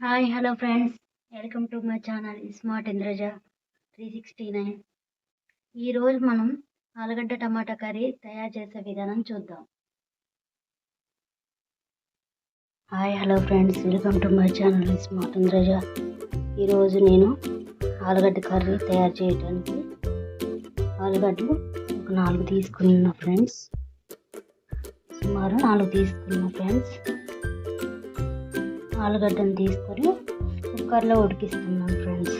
Hi hello friends welcome to my channel smart Indraja three sixty nine ఈరోజు మనం ఆలుగడ్డ టమాటా కర్రీ తయారు చేసే విధానం చూద్దాం. Hi hello friends welcome to my channel smart Indraja ఈరోజు నేను ఆలుగడ్డ కర్రీ తయారు చేయడానికి ఆలుగడ్డలు ఒక నాలుగు తీసుకున్నా ఫ్రెండ్స్ సుమారు నాలుగు తీసుకున్నా ఫ్రెండ్స్ ఆలుగడ్డను తీసుకొని కుక్కర్లో ఉడికిస్తున్నాం ఫ్రెండ్స్.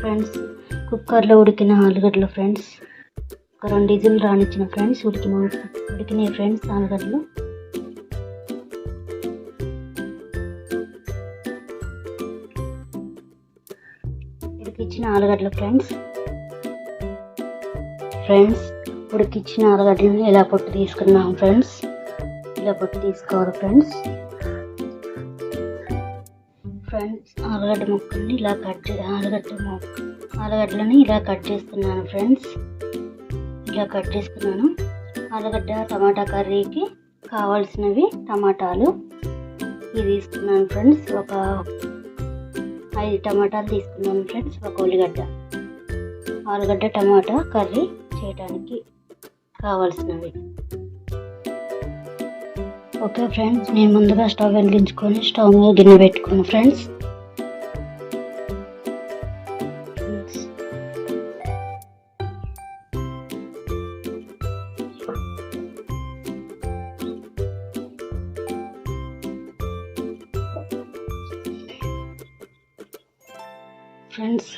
ఫ్రెండ్స్ కుక్కర్లో ఉడికిన ఆలుగడ్డలు ఫ్రెండ్స్ ఒక రెండు ఇజులు రానిచ్చిన ఫ్రెండ్స్ ఉడికిన. ఉడికినాయి ఫ్రెండ్స్ ఆలుగడ్డలు. ఉడికిచ్చిన ఆలుగడ్డలు ఫ్రెండ్స్. ఫ్రెండ్స్ ఉడికిచ్చిన ఆలుగడ్డలను ఇలా పొట్టు తీసుకున్నాం ఫ్రెండ్స్? ఇలా పొట్టు తీసుకోవాలి ఫ్రెండ్స్? ఫ్రెండ్స్ ఆలుగడ్డ ముక్కల్ని ఇలా కట్ ఆలుగడ్డ ఆలుగడ్డలని ఇలా కట్ చేస్తున్నాను ఫ్రెండ్స్ ఇలా కట్ చేసుకున్నాను ఆలుగడ్డ టమాటా కర్రీకి కావాల్సినవి టమాటాలు ఇవి తీసుకున్నాను ఫ్రెండ్స్ ఒక ఐదు టమాటాలు తీసుకున్నాను ఫ్రెండ్స్ ఒక ఉల్లిగడ్డ. ఆలుగడ్డ టమాటా కర్రీ చేయడానికి కావాల్సినవి. ఓకే ఫ్రెండ్స్ నేను ముందుగా స్టవ్ వెలిగించుకొని స్టవ్ మీద గిన్నె పెట్టుకున్నాను ఫ్రెండ్స్. ఫ్రెండ్స్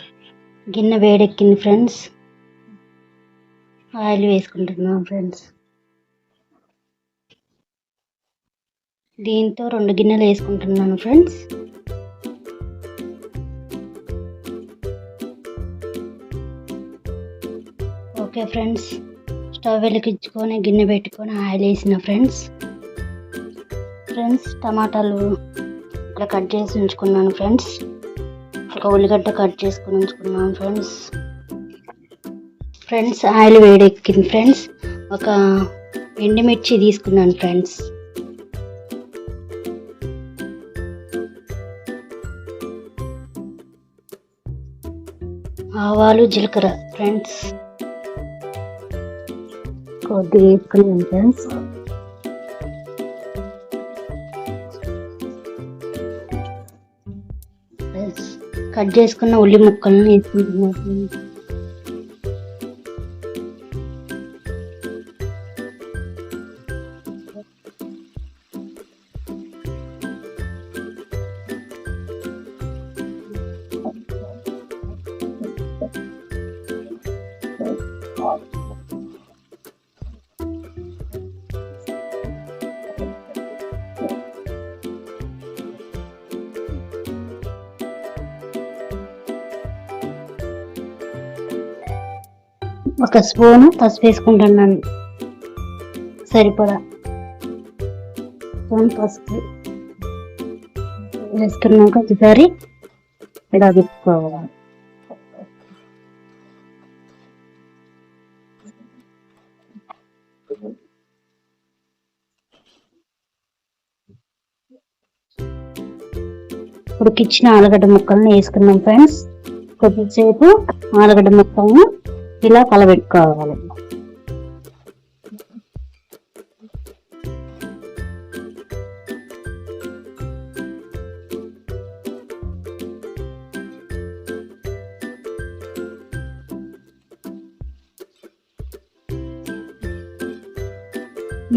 గిన్నె వేడెక్కింది ఫ్రెండ్స్. ఆయిల్ వేసుకుంటున్నాం ఫ్రెండ్స్. దీంతో రెండు గిన్నెలు వేసుకుంటున్నాను ఫ్రెండ్స్ ఓకే ఫ్రెండ్స్ స్టవ్ వెలిగించుకొని గిన్నె పెట్టుకొని ఆయిల్ వేసిన ఫ్రెండ్స్ ఫ్రెండ్స్ టమాటాలు ఇట్లా కట్ చేసి ఉంచుకున్నాను ఫ్రెండ్స్ ఒక ఉల్లిగడ్డ కట్ చేసుకొని ఉంచుకున్నాను ఫ్రెండ్స్ ఫ్రెండ్స్ ఆయిల్ వేడెక్కింది ఫ్రెండ్స్ ఒక ఎండుమిర్చి తీసుకున్నాను ఫ్రెండ్స్ ఆవాలు జీలకర్ర ఫ్రెండ్స్. కొద్దిగా వేసుకున్నాను ఫ్రెండ్స్ కట్ చేసుకున్న ఉల్లి ముక్కలను వేసుకుంటున్నాను. ఒక స్పూన్ పసుపు వేసుకుంటున్నాను. సరిపడా. స్పూన్ పసుపు వేసుకున్నాక ఒకసారి ఇలా తిప్పుకోవాలి. ఉడికిచ్చిన ఆలుగడ్డ ముక్కలను వేసుకున్నాం ఫ్రెండ్స్. కొద్దిసేపు ఆలుగడ్డ ముక్కలను ఇలా కలబెట్టుకోవాలి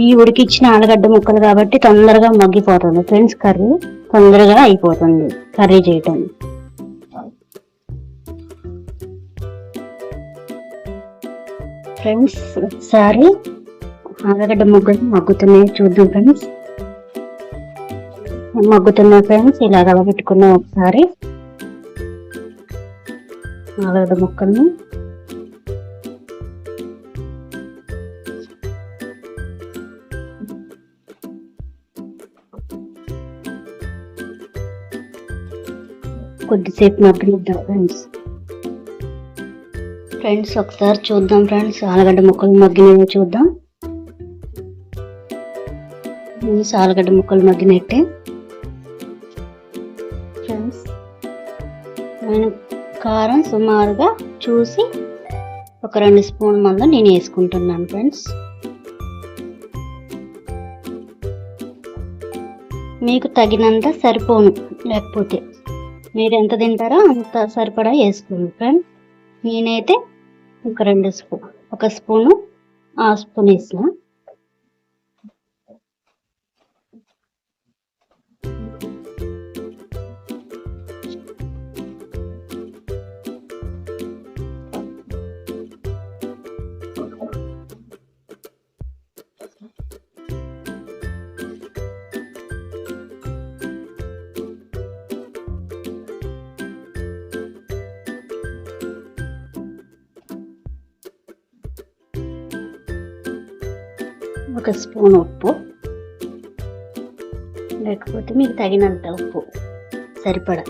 ఈ ఉడికిచ్చిన ఆలుగడ్డ ముక్కలు కాబట్టి తొందరగా మగ్గిపోతుంది. ఫ్రెండ్స్ కర్రీ తొందరగా అయిపోతుంది. కర్రీ చేయటం. Friends sorry. ఆలుగడ్డ ముగ్గులు మగ్గుతున్నాయి చూద్దాం ఫ్రెండ్స్. మగ్గుతున్నాయి ఫ్రెండ్స్ ఇలా కలబెట్టుకున్నాం ఒకసారి. ఆలుగడ్డ ముక్కల్ని. కొద్దిసేపు మగ్గనిద్దాం ఫ్రెండ్స్. ఫ్రెండ్స్ ఒకసారి చూద్దాం ఫ్రెండ్స్. ఆలుగడ్డ ముక్కలు మగ్గినవి చూద్దాం. ఫ్రెండ్స్ ఆలుగడ్డ ముక్కలు మగ్గినట్టే. ఫ్రెండ్స్ నేను కారం సుమారుగా చూసి ఒక రెండు స్పూన్ మందు నేను వేసుకుంటున్నాను ఫ్రెండ్స్. మీకు తగినంత సరిపోను లేకపోతే మీరు ఎంత తింటారో అంత సరిపడా వేసుకోండి ఫ్రెండ్స్. నేనైతే ఒక రెండు స్పూన్ ఒక స్పూను ఆ స్పూన్ వేసిన. ఒక స్పూన్ ఉప్పు లేకపోతే మీకు తగినంత ఉప్పు సరిపడా.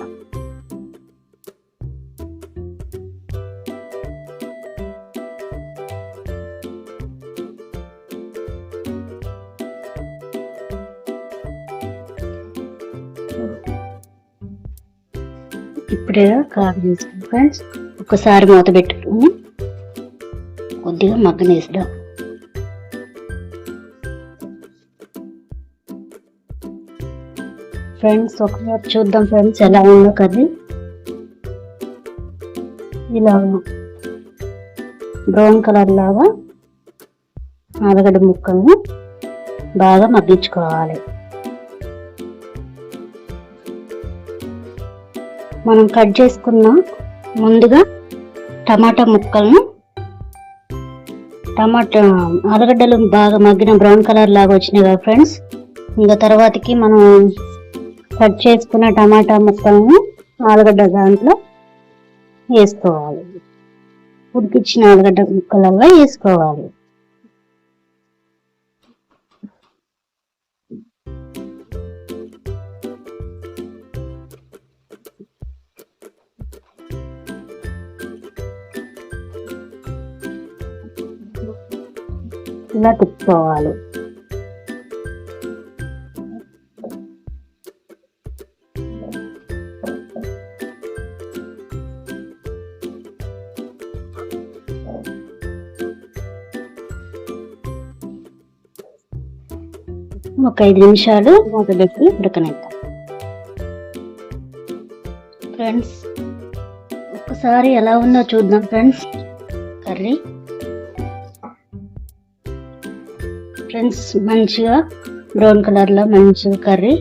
ఇప్పుడే కారం వేసుకుని ఫ్రెండ్స్ ఒకసారి మూత పెట్టుకుని కొద్దిగా మగ్గనేద్దాం ఫ్రెండ్స్ ఒకసారి చూద్దాం ఫ్రెండ్స్ ఎలా ఉందో కర్రీ. ఇలా బ్రౌన్ కలర్ లాగా ఆలుగడ్డ ముక్కల్ని బాగా మగ్గించుకోవాలి. మనం కట్ చేసుకున్న ముందుగా టమాటా ముక్కలను టమాటా ఆలుగడ్డలు బాగా మగ్గిన బ్రౌన్ కలర్ లాగా వచ్చినాయి కదా ఫ్రెండ్స్. ఇంకా తర్వాతకి మనం కట్ చేసుకున్న టమాటా ముక్కలను ఆలుగడ్డ దాంట్లో వేసుకోవాలి. ఉడికిచ్చిన ఆలుగడ్డ ముక్కలలో వేసుకోవాలి. ఇలా తిప్పుకోవాలి. ఒక ఐదు నిమిషాలు మూత పెట్టి ఉడకనిద్దాం. ఫ్రెండ్స్ ఒక్కసారి ఎలా ఉందో చూద్దాం ఫ్రెండ్స్. కర్రీ. ఫ్రెండ్స్ మంచిగా బ్రౌన్ కలర్లో మంచిగా కర్రీ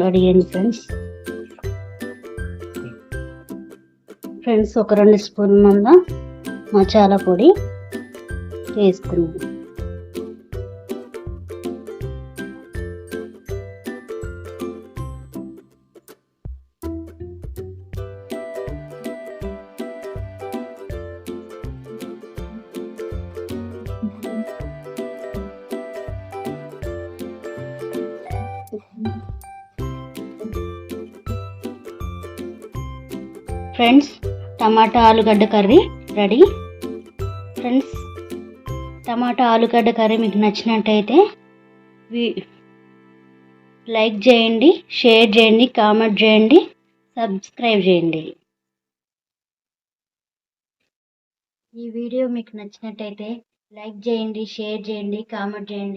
రెడీ అయింది ఫ్రెండ్స్. ఫ్రెండ్స్ ఒక రెండు స్పూన్ మంద మసాలా పొడి వేసుకున్నాం ఫ్రెండ్స్ టమాటా ఆలుగడ్డ కర్రీ రెడీ. ఫ్రెండ్స్ టమాటా ఆలుగడ్డ కర్రీ మీకు నచ్చినట్టయితే లైక్ చేయండి షేర్ చేయండి కామెంట్ చేయండి సబ్స్క్రైబ్ చేయండి. ఈ వీడియో మీకు నచ్చినట్టయితే లైక్ చేయండి షేర్ చేయండి కామెంట్ చేయండి.